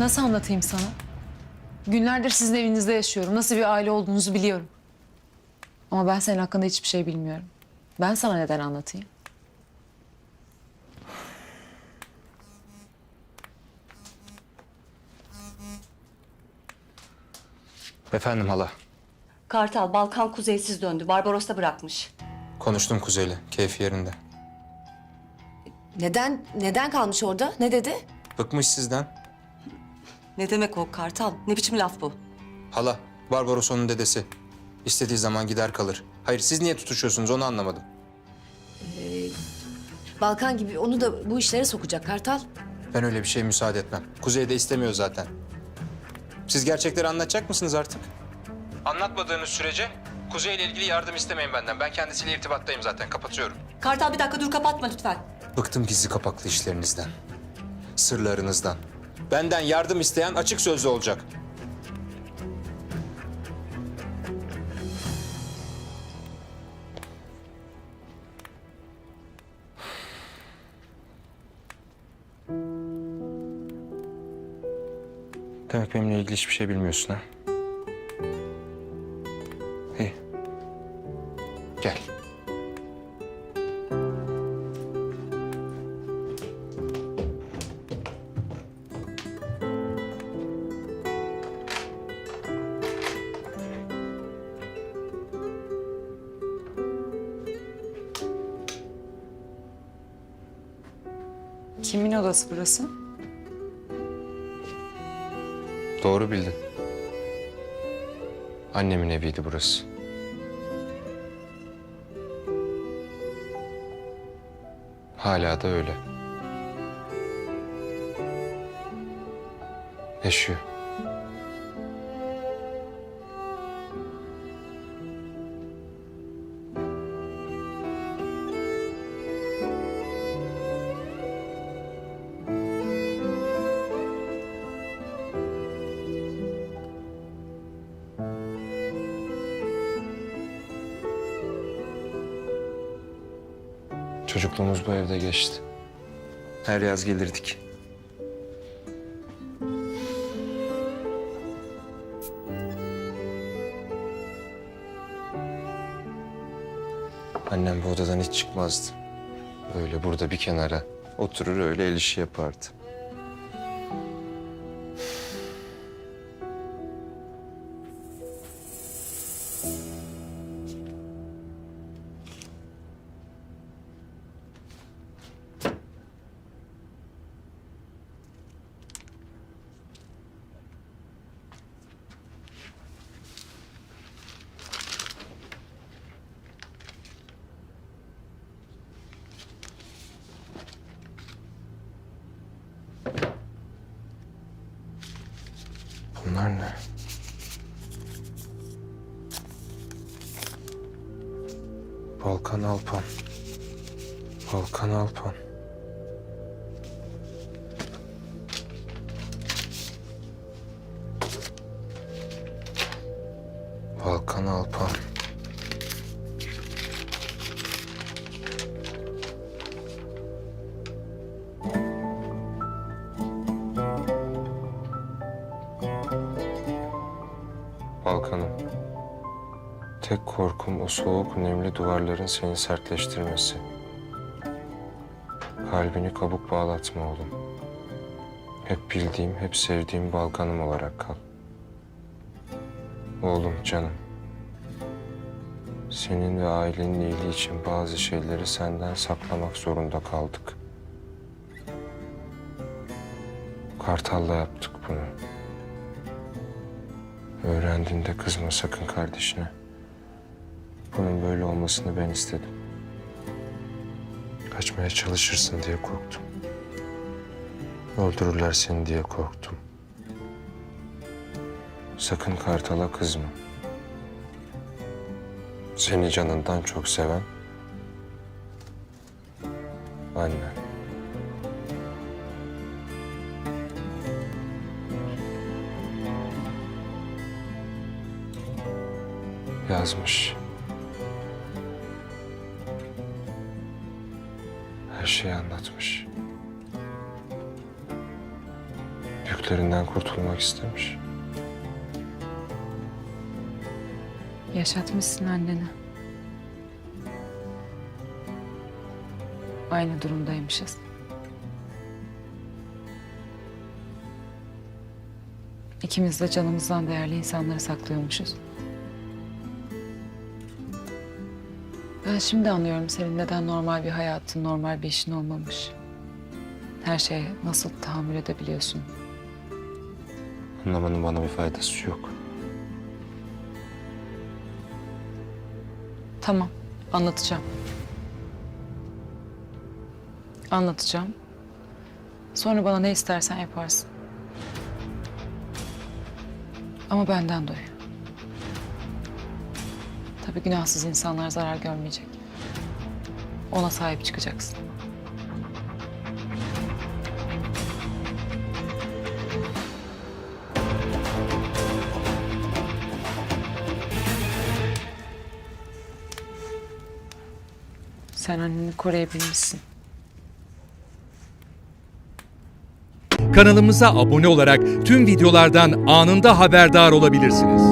Nasıl anlatayım sana? Günlerdir sizin evinizde yaşıyorum. Nasıl bir aile olduğunuzu biliyorum. Ama ben senin hakkında hiçbir şey bilmiyorum. Ben sana neden anlatayım? Efendim hala. Kartal Balkan kuzeysiz döndü. Barbaros'ta bırakmış. Konuştum Kuzey'le. Keyfi yerinde. Neden neden kalmış orada? Ne dedi? Bıkmış sizden. Ne demek o Kartal? Ne biçim laf bu? Hala, Barbaros onun dedesi. İstediği zaman gider kalır. Hayır, siz niye tutuşuyorsunuz onu anlamadım. Balkan gibi onu da bu işlere sokacak Kartal. Ben öyle bir şeye müsaade etmem. Kuzey de istemiyor zaten. Siz gerçekleri anlatacak mısınız artık? Anlatmadığınız sürece Kuzey ile ilgili yardım istemeyin benden. Ben kendisiyle irtibattayım zaten. Kapatıyorum. Kartal bir dakika dur kapatma lütfen. Bıktım gizli kapaklı işlerinizden. Sırlarınızdan. Benden yardım isteyen açık sözlü olacak. Demek benimle ilgili hiçbir şey bilmiyorsun ha? Kimin odası burası? Doğru bildin. Annemin eviydi burası. Hala da öyle. Yaşıyor. Çocukluğumuz bu evde geçti. Her yaz gelirdik. Annem bu odadan hiç çıkmazdı. Böyle burada bir kenara oturur öyle el işi yapardı. Bunlar ne? Balkan Alpan. Balkan Alpan. Balkan Alpan. Balkan'ım. Tek korkum o soğuk nemli duvarların seni sertleştirmesi. Kalbini kabuk bağlatma oğlum. Hep bildiğim, hep sevdiğim Balkan'ım olarak kal. Oğlum canım. Senin ve ailenin iyiliği için bazı şeyleri senden saklamak zorunda kaldık. Kartal'la yaptık bunu. Öğrendiğinde kızma sakın kardeşine. Bunun böyle olmasını ben istedim. Kaçmaya çalışırsın diye korktum. Öldürürler seni diye korktum. Sakın Kartal'a kızma. Seni canından çok seven annen. Yazmış. Her şeyi anlatmış. Yüklerinden kurtulmak istemiş. Yaşatmışsın anneni. Aynı durumdaymışız. İkimiz de canımızdan değerli insanları saklıyormuşuz. Ben şimdi anlıyorum senin neden normal bir hayatın, normal bir işin olmamış. Her şeye nasıl tahammül edebiliyorsun? Anlamanın bana bir faydası yok. Tamam, anlatacağım. Anlatacağım. Sonra bana ne istersen yaparsın. Ama benden duy. Tabii günahsız insanlar zarar görmeyecek. Ona sahip çıkacaksın. Sen anneni koruyabilmişsin. Kanalımıza abone olarak tüm videolardan anında haberdar olabilirsiniz.